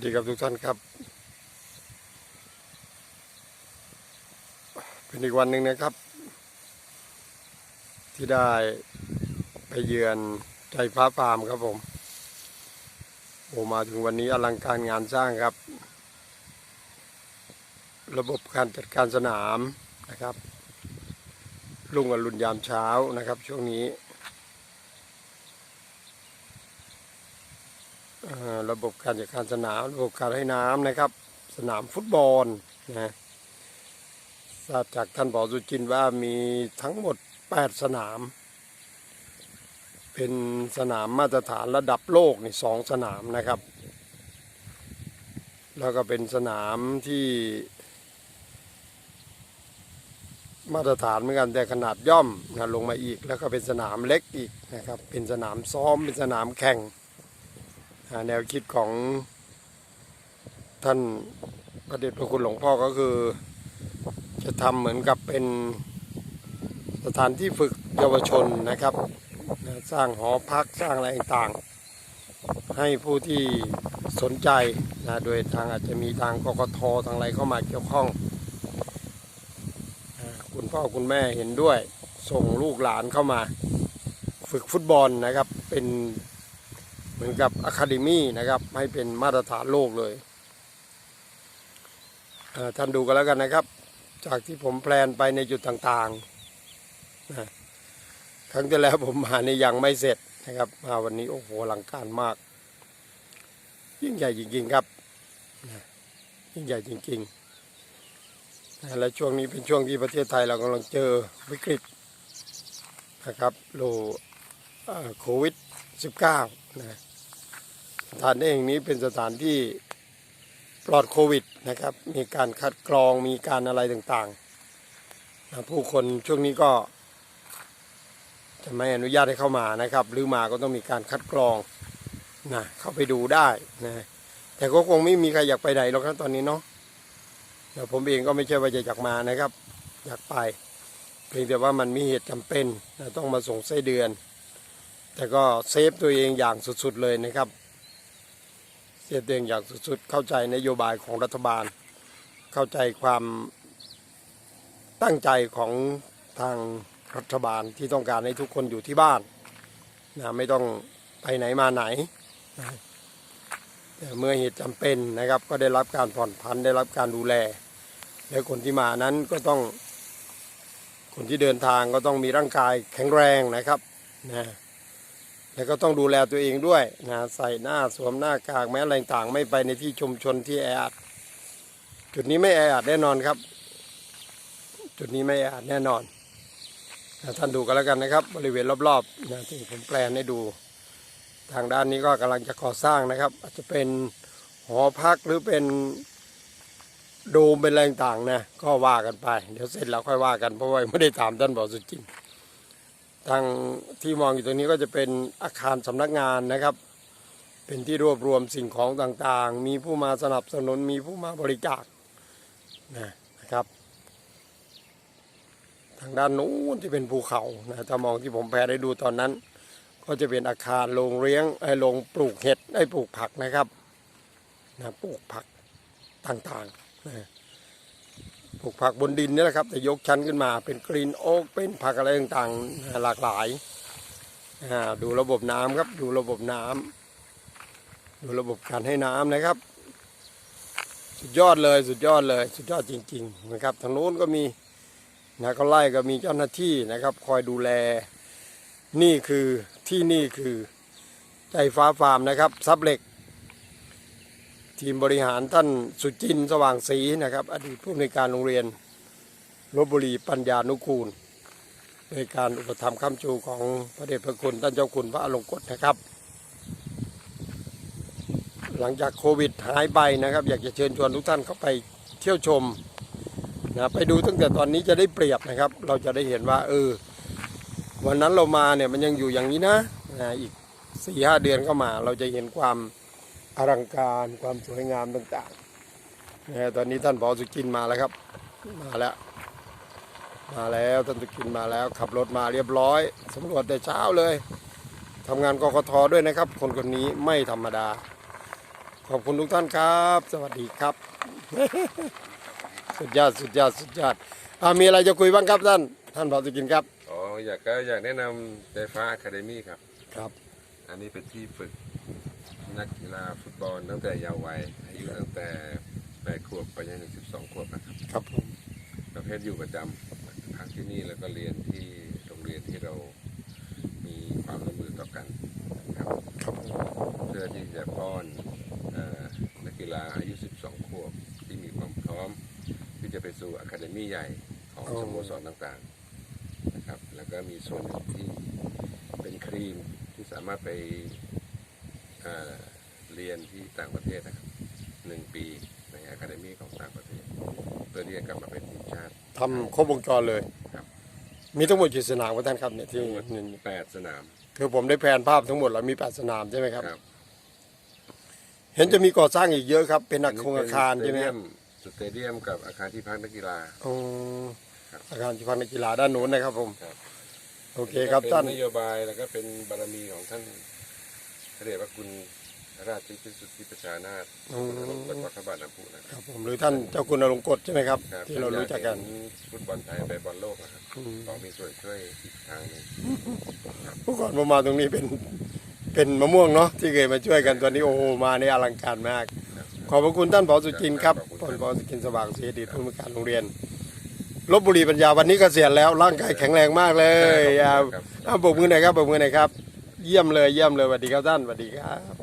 สดีครับทุกท่านครับ เป็นอีกวันหนึ่งนะครับ ที่ได้ไปเยือนใจฟ้าฟาร์มครับผมโอมาถึงวันนี้อลังการงานสร้างครับ ระบบการจัดการสนามนะครับลุงอรุณยามเช้านะครับ ช่วงนี้ เอ่อ ระบบการจัดการสนามระบบการให้น้ำนะครับ สนามฟุตบอลนะทราบจากท่านผอสุจินว่ามีทั้งหมด 8 สนาม เป็นสนามมาตรฐานระดับโลกนี่สองสนามนะครับ แล้วก็เป็นสนามที่ มาตรฐานเหมือนกันแต่ขนาดย่อมนะลงมาอีก แล้วก็เป็นสนามเล็กอีกนะครับ เป็นสนามซ้อมเป็นสนามแข่ง แนวคิดของท่านพระเดชพระคุณหลวงพ่อก็คือ จะทำเหมือนกับเป็นสถานที่ฝึกเยาวชนนะครับ สร้างหอพักสร้างอะไรต่างๆ ให้ผู้ที่สนใจนะโดยทางอาจจะมีทางกกททางอะไรเข้ามาเกี่ยวข้อง คุณพ่อคุณแม่เห็นด้วยส่งลูกหลานเข้ามา ฝึกฟุตบอลนะครับเป็น เหมือนกับอะคาเดมี่นะครับให้เป็นมาตรฐานโลกเลยเท่านดูกันแล้วกันนะครับ จากที่ผมแพลนไปในจุดต่างๆนะครั้งที่แล้วผมมาในยังไม่เสร็จนะครับ มาวันนี้โอ้โหอลังการมาก ยิ่งใหญ่จริงๆครับนะยิ่งใหญ่จริงๆนะและช่วงนี้เป็นช่วงที่ประเทศไทยเรากำลังเจอวิกฤตนะครับโลโควิด 19 นะ สถานที่แห่งนี้เป็นสถานที่ปลอดโควิดนะครับ มีการคัดกรองมีการอะไรต่างๆนะผู้คนช่วงนี้ก็ จะไม่อนุญาตให้เข้ามานะครับ หรือมาก็ต้องมีการคัดกรองนะเข้าไปดูได้นะแต่ก็คงไม่มีใครอยากไปไหนหรอกครับตอนนี้เนาะแต่ผมเองก็ไม่ใช่ว่าจะอยากมานะครับ อยากไปเพียงแต่ว่ามันมีเหตุจำเป็นนะต้องมาส่งไส้เดือน แต่ก็เซฟตัวเองอย่างสุดๆเลยนะครับ เซฟตัวเองอย่างสุดๆ เข้าใจนโยบายของรัฐบาล เข้าใจความตั้งใจของทางรัฐบาลที่ต้องการให้ทุกคนอยู่ที่บ้านนะไม่ต้องไปไหนมาไหนนะแต่เมื่อเหตุจำเป็นนะครับก็ได้รับการผ่อนผันได้รับการดูแล และคนที่มานั้นก็ต้องคนที่เดินทางก็ต้องมีร่างกายแข็งแรงนะครับนะ แล้วก็ต้องดูแลตัวเองด้วยนะใส่หน้าสวมหน้ากากแม้อะไรต่างไม่ไปในที่ชุมชนที่แออัดจุดนี้ไม่แออัดแน่นอนครับ จุดนี้ไม่แออัดแน่นอนนะท่านดูกันแล้วกันนะครับ บริเวณรอบๆนะที่ผมแปลนให้ดู ทางด้านนี้ก็กำลังจะก่อสร้างนะครับ อาจจะเป็นหอพักหรือเป็นโดมเป็นอะไรต่างๆนะก็ว่ากันไป เดี๋ยวเสร็จแล้วค่อยว่ากันเพราะว่าไม่ได้ถามท่านบอกสุจิน ทางที่มองอยู่ตรงนี้ก็จะเป็นอาคารสำนักงานนะครับ เป็นที่รวบรวมสิ่งของต่างๆ มีผู้มาสนับสนุนมีผู้มาบริจาคนะครับ ทางด้านนู้นที่เป็นภูเขานะถ้ามองที่ผมแพรได้ดูตอนนั้น ก็จะเป็นอาคารโรงเลี้ยงไอ้โรงปลูกเห็ดไอ้ปลูกผักนะครับนะปลูกผักต่างๆนะ ปลูกผักบนดินนี่แหละครับแต่ยกชั้นขึ้นมาเป็นกรีนโอ๊กเป็นผักอะไรต่างๆหลากหลายดูระบบน้ำครับดูระบบน้ำดูระบบการให้น้ำนะครับ สุดยอดเลยสุดยอดเลย สุดยอดจริงๆนะครับทางโน้นก็มีนะก็ไล่ก็มีเจ้าหน้าที่นะครับ คอยดูแลนี่คือที่นี่คือใจฟ้าฟาร์มนะครับซับเหล็ก ทีมบริหารท่านสุจินสว่างศรีนะครับ อดีตผู้อำนวยการโรงเรียนลบบุรีปัญญานุกูลโดยการอุปถัมภ์ค้ำชูของพระเดชพระคุณท่านเจ้าคุณพระอลงกฎนะครับ หลังจากโควิดหายไปนะครับ อยากจะเชิญชวนทุกท่านเข้าไปเที่ยวชมนะไปดูตั้งแต่ตอนนี้จะได้เปรียบนะครับ เราจะได้เห็นว่าเออวันนั้นเรามาเนี่ยมันยังอยู่อย่างนี้นะนะอีกสี่ห้าเดือนเข้ามาเราจะเห็นความ อลังการความสวยงามต่างๆนะฮะตอนนี้ท่านผอสุกินมาแล้วครับ มาแล้ว มาแล้วท่านสุกินมาแล้ว ขับรถมาเรียบร้อยสำรวจแต่เช้าเลยทำงานกกทด้วยนะครับ คนคนนี้ไม่ธรรมดาขขอบคุณทุกท่านครับ สวัสดีครับ สุดยอดสุดยอดสุดยอดอ่ามีอะไรจะคุยบ้างครับท่าน ท่านพอสุกินครับอ๋ออยากก็อยากแนะนำไฟฟ้าอะคาเดมี่ครับ ครับ อันนี้เป็นที่ฝึก นักกีฬาฟุตบอลตั้งแต่เยาว์วัยอายุตั้งแต่แปดขวบไปจนถึงสิบสองขวบนะครับครับผมประเภทอยู่ประจำพักที่นี่แล้วก็เรียนที่โรงเรียนที่เรามีความร่วมมือต่อกันนะครับครับผมเพื่อที่จะป้อนเอ่อนักกีฬาอายุ 12 ขวบที่มีความพร้อม ที่จะไปสู่อะคาเดมี่ใหญ่ของสโมสรต่างๆนะครับ แล้วก็มีส่วนหนึ่งที่เป็นครีมที่สามารถไป เอ่อเรียนที่ต่างประเทศนะครับหนึ่งปีในอะคาเดมี่ของต่างประเทศเพื่อที่จะกลับมาเป็นทีมชาติ ทำครบวงจรเลย ครับ มีทั้งหมดกี่สนามครับท่านครับเนี่ยที่ทั้งหมดนี่แปดสนาม คือผมได้แผนภาพทั้งหมดแล้วมีแปดสนามใช่ไหมครับ ครับเห็นจะมีก่อสร้างอีกเยอะครับเป็นอานี้คารอาคารใช่ไหมครับสเตเดียมกับอาคารที่พักนักกีฬาอืมครับ อาคารที่พักนักกีฬาด้านโน้นนะครับผม ครับโอเคครับท่านเป็นนโยบายแล้วก็เป็นบารมีของท่าน พระเดชพระคุณราชทิสุทธิประชานาถอืมหลวงปู่วัดพระบาทน้ำพุนะคครัรับบผมหรือท่านเจ้าคุณอลงกฎใช่ไหมครับ ครับที่เรารู้จักกันท่าอยาเห็ฟุตบอลไทยไปบอลโลกนะครับอืมขอมีส่วนช่วยอีกทางหนึงเมื่อก่อนผมมาตรงนี้เป็นเป็นมะม่วงเนาะที่เคยมาช่วยกันตอนนี้โอ้โหมาในอลังการมาก ครับ ขอบพระคุณท่านผอสุจินครับขอบคุณท่านครับผอสุจินสว่างศรีอดีตผู้อำนวยการโรงเรียนลบบุรีปัญญาวันนี้เกษียณแล้วร่างกายแข็งแรงมากเลยขอบคุณอ่าครับอ่าปรบมือหน่อยครับปรบมือหน่อยครับ เยี่ยมเลยเยี่ยมเลยสวัสดีครับท่านสวัสดีครับ